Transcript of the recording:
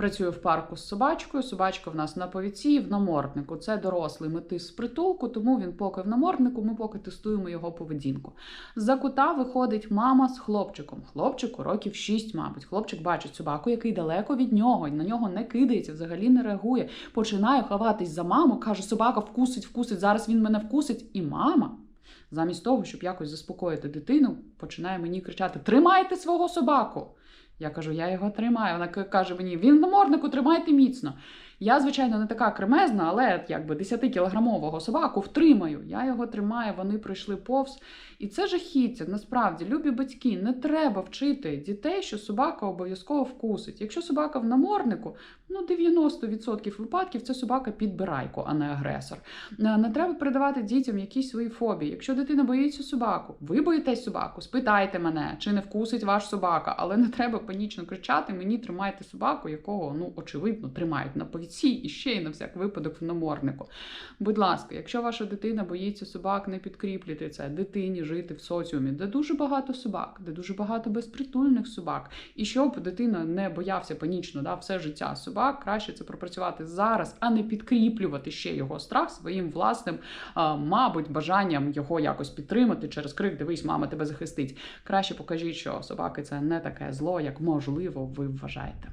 Працюю в парку з собачкою. Собачка в нас на повіці, в наморднику. Це дорослий метис з притулку, тому він поки в наморднику, ми поки тестуємо його поведінку. За кута виходить мама з хлопчиком. Хлопчику років 6, мабуть. Хлопчик бачить собаку, який далеко від нього, на нього не кидається, взагалі не реагує. Починає ховатись за маму, каже: собака вкусить, вкусить, зараз він мене вкусить. І мама. Замість того, щоб якось заспокоїти дитину, починає мені кричати: Тримайте свого собаку! Я кажу, я його тримаю. Вона каже мені: він на морнику, тримайте міцно. Я, звичайно, не така кремезна, але якби 10-кілограмового собаку втримаю. Я його тримаю, вони пройшли повз. І це жахіття. Насправді, любі батьки, не треба вчити дітей, що собака обов'язково вкусить. Якщо собака в наморднику, ну 90% випадків це собака підбирайко, а не агресор. Е, Не треба передавати дітям якісь свої фобії. Якщо дитина боїться собаку, ви боїтесь собаку, спитайте мене, чи не вкусить ваш собака, але не треба панічно кричати: мені тримайте собаку, якого ну очевидно тримають на повіці і ще й на всяк випадок в наморднику. Будь ласка, якщо ваша дитина боїться собак, не підкріплюйте це дитині жити в соціумі, де дуже багато собак, де дуже багато безпритульних собак. І щоб дитина не боявся панічно да, все життя собак, краще це пропрацювати зараз, а не підкріплювати ще його страх своїм власним, мабуть, бажанням його якось підтримати через крик Дивись, мама тебе захистить. Краще покажіть, що собаки це не таке зло, як можливо ви вважаєте.